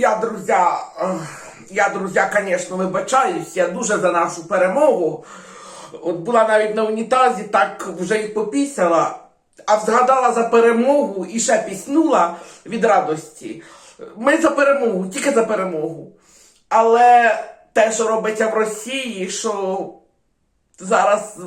Я, друзья, е, я, друзья, конечно, вибачаюсь, я дуже за нашу перемогу. От була навіть на унітазі, так вже й попісяла, а згадала за перемогу і ще піснула від радості. Ми за перемогу, тільки за перемогу. Але те, що робиться в Росії, що зараз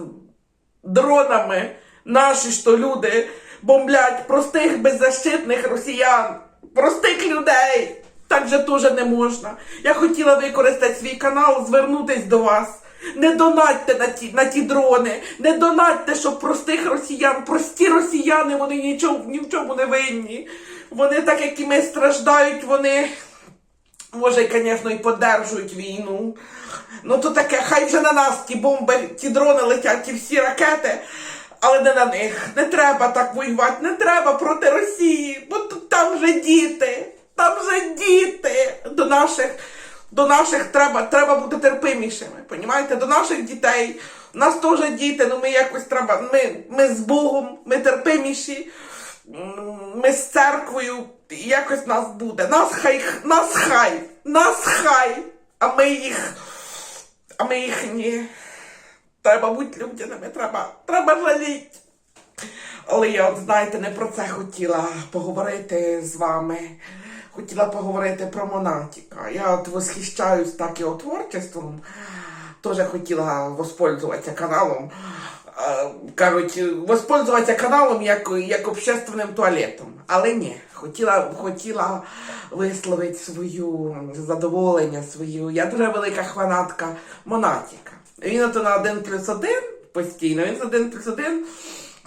дронами наші то люди бомблять простих беззащитних росіян, простих людей. Так же теж не можна. Я хотіла використати свій канал, звернутись до вас. Не донатьте на ті, на ті дрони, не донатьте, щоб простих росіян, прості росіяни, вони нічого, ні в чому не винні. Вони, так як і ми страждають, вони Може, звісно, і подержують війну. Ну то таке, хай вже на нас ті бомби, ті дрони летять, ті всі ракети, але не на них. Не треба так воювати, не треба проти Росії, бо тут там вже діти, там вже діти. До наших, до наших треба, треба бути терпимішими. Понімаєте? До наших дітей. У нас теж діти, ну ми якось треба. Ми, ми з Богом, ми терпиміші. Ми з церквою, якось нас буде. Нас хай, нас хай, нас хай, а ми їх, а ми їх ні. Треба бути людяними, треба, треба жаліти. Але я, от знаєте, не про це хотіла поговорити з вами. Хотіла поговорити про Монатіка. Я от восхищаюсь так його творчеством. Теж хотіла воспользуватися каналом. Е, Кажуть, воспользуватися каналом як, як общественним туалетом. Але ні, хотіла, хотіла висловити свою задоволення, свою. Я дуже велика фанатка Монатіка. Він ото на 1 плюс 1 постійно, він з 1 плюс 1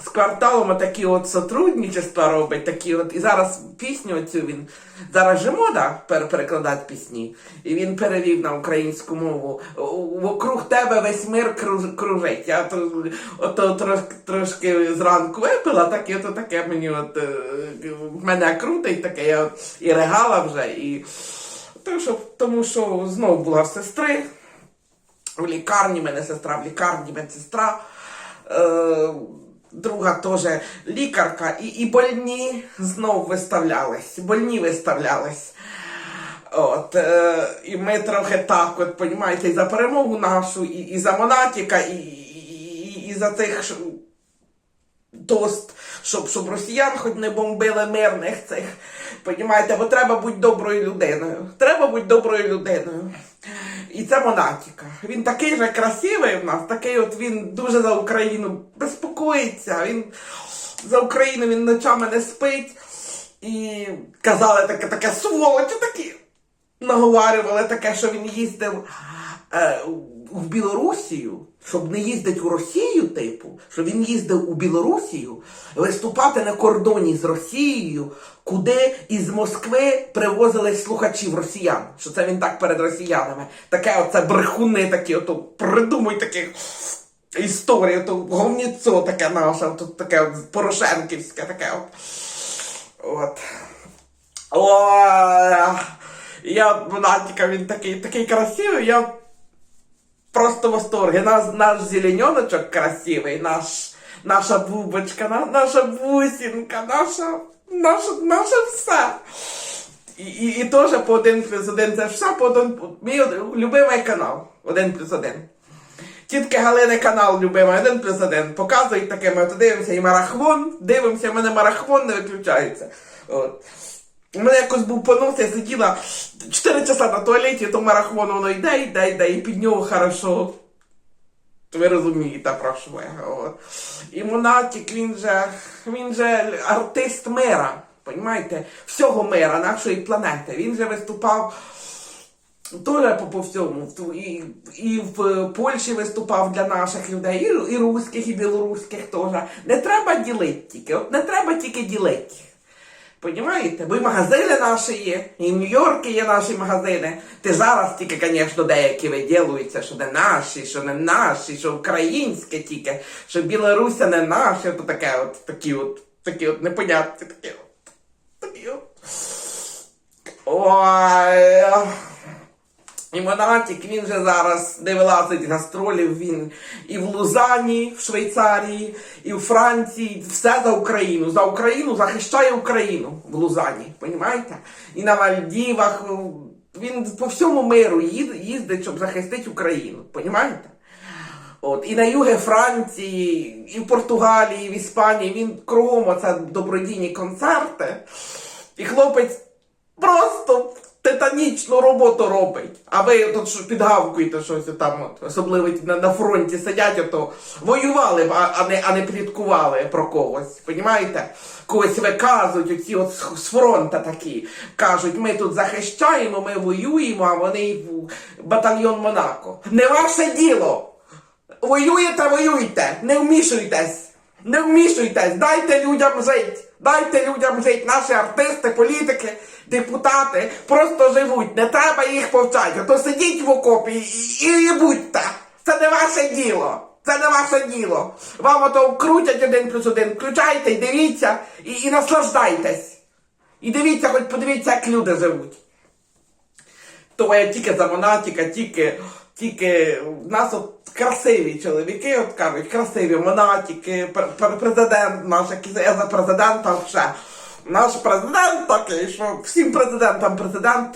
з кварталом отакі от сотрудничества робить, такі от. І зараз пісню оцю він зараз же мода пер- перекладати пісні. І він перевів на українську мову. Вокруг тебе весь мир круж- кружить. Я то, ото трошки, трошки зранку випила, так і ото таке мені от е, мене крутить, таке я от і регала вже. І тому що, тому що знов була в сестри. В лікарні, мене сестра в лікарні, медсестра. Е, друга теж лікарка, і, і больні знов виставлялись. Больні виставлялись. От, е, і ми трохи так, от, понімаєте, і за перемогу нашу, і, і за Монатіка, і, і, і за тих тост, щоб, щоб росіян хоч не бомбили мирних цих. Понімаєте, бо треба бути доброю людиною. Треба бути доброю людиною. І це Монатіка. Він такий же красивий в нас, такий от він дуже за Україну безпокоїться. Він за Україну він ночами не спить. І казали таке, таке сволочі такі. Наговарювали таке, що він їздив е, в Білорусію, щоб не їздити у Росію, типу, що він їздив у Білорусію виступати на кордоні з Росією, куди із Москви привозили слухачів росіян. Що це він так перед росіянами. Таке оце брехуни такі, ото придумуй такі історії, то говніцо таке наше, тут таке от Порошенківське, таке от. От. О, я от Монатіка, він такий, такий красивий, я просто в восторге. Наш, наш зелененочок красивий, наш, наша бубочка, на, наша бусинка, наша, наша, наше все. І, і, і теж по один плюс один, це все по один, мій любимий канал, один плюс один. Тітки Галини канал любимий, один плюс один. Показують таке, ми дивимося і марафон, дивимося, в мене марафон не виключається. От. У мене якось був понос, я сиділа 4 часа на туалеті, то марафон воно йде, йде, йде, і під нього хорошо. Ви розумієте, про що я. От. І Монатік, він же, він же артист мира, понімаєте? Всього мира, нашої планети. Він же виступав Теж по, по всьому. І, і в Польщі виступав для наших людей, і, і руських, і білоруських теж. Не треба ділити тільки. От не треба тільки ділити. Понімаєте? Бо і магазини наші є, і в Нью-Йорку є наші магазини. Ти зараз тільки, звісно, деякі виділуються, що не наші, що не наші, що українське тільки, що Білоруся не наша, то таке от, такі от, такі от непонятні, такі от, такі от. Ой. І Монатік, він же зараз не вилазить гастролів, він і в Лузані, в Швейцарії, і в Франції, все за Україну. За Україну захищає Україну в Лузані, понімаєте? І на Мальдівах. Він по всьому миру їздить, щоб захистити Україну, понімаєте? От, і на юге Франції, і в Португалії, і в Іспанії він кругом оце добродійні концерти. І хлопець просто титанічну роботу робить. А ви тут підгавкуєте щось там, от, особливо на, на фронті сидять, ото воювали б, а, а, не, а не пліткували про когось. Понімаєте? Когось виказують, оці от з- фронта такі. Кажуть, ми тут захищаємо, ми воюємо, а вони батальйон Монако. Не ваше діло! Воюєте, воюйте, не вмішуйтесь, не вмішуйтесь, дайте людям жити, дайте людям жити. Наші артисти, політики, депутати просто живуть, не треба їх повчати. То сидіть в окопі і, і, будьте. Це не ваше діло. Це не ваше діло. Вам ото крутять один плюс один, включайте дивіться, і, і наслаждайтесь. І дивіться, хоч подивіться, як люди живуть. То я тільки за монатіка, тільки, тільки в нас от красиві чоловіки, от кажуть, красиві монатіки, пр- пр- президент наш, який за президента ще. Наш президент такий, що всім президентам президент.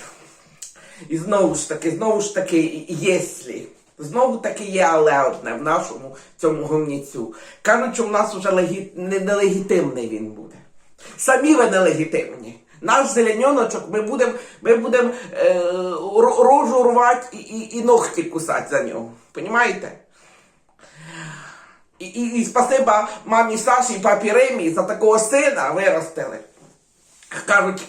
І знову ж таки, знову ж таки, єслі. Знову таки є але одне в нашому цьому гомніцю. Кажуть, що в нас вже легі... не- нелегітимний він буде. Самі ви нелегітимні. Наш зеленьоночок, ми будемо ми будем, е, рожу рвати і, і, і ногті кусати за нього. Понімаєте? І, і, і спасибо мамі Саші і папі Римі за такого сина виростили. Кажуть,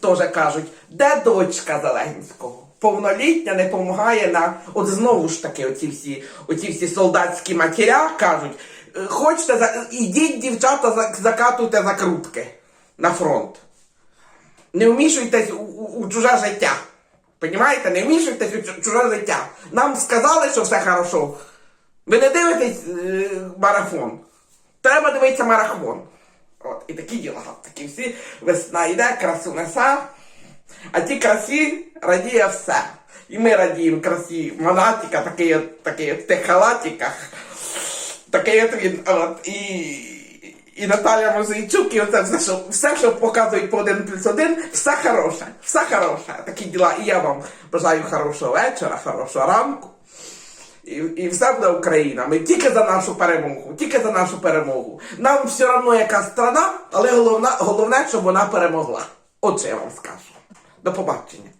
теж кажуть, де дочка Зеленського? Повнолітня не допомагає на. От знову ж таки, оці всі, оці всі солдатські матеря кажуть, «Е, хочете, ідіть, дівчата, закатуйте закрутки на фронт. Не вмішуйтесь у, у, у чуже життя. Понімаєте? Не вмішуйтесь у чуже життя. Нам сказали, що все хорошо. Ви не дивитесь е, марафон. Треба дивитися марафон. От, і такі діла. Такі всі весна йде, красу несе, а ті красі радіє все. І ми радіємо красі монатіка, такий, от- такий в тих халатиках, такий от він, от, і, і Наталя Мозейчук, і оце все, що, все, що показують по один плюс один, все хороше, все хороше. Такі діла. І я вам бажаю хорошого вечора, хорошого ранку. І, і все буде Україна. Ми тільки за нашу перемогу, тільки за нашу перемогу. Нам все одно яка страна, але головна, головне, щоб вона перемогла. От що я вам скажу. До побачення.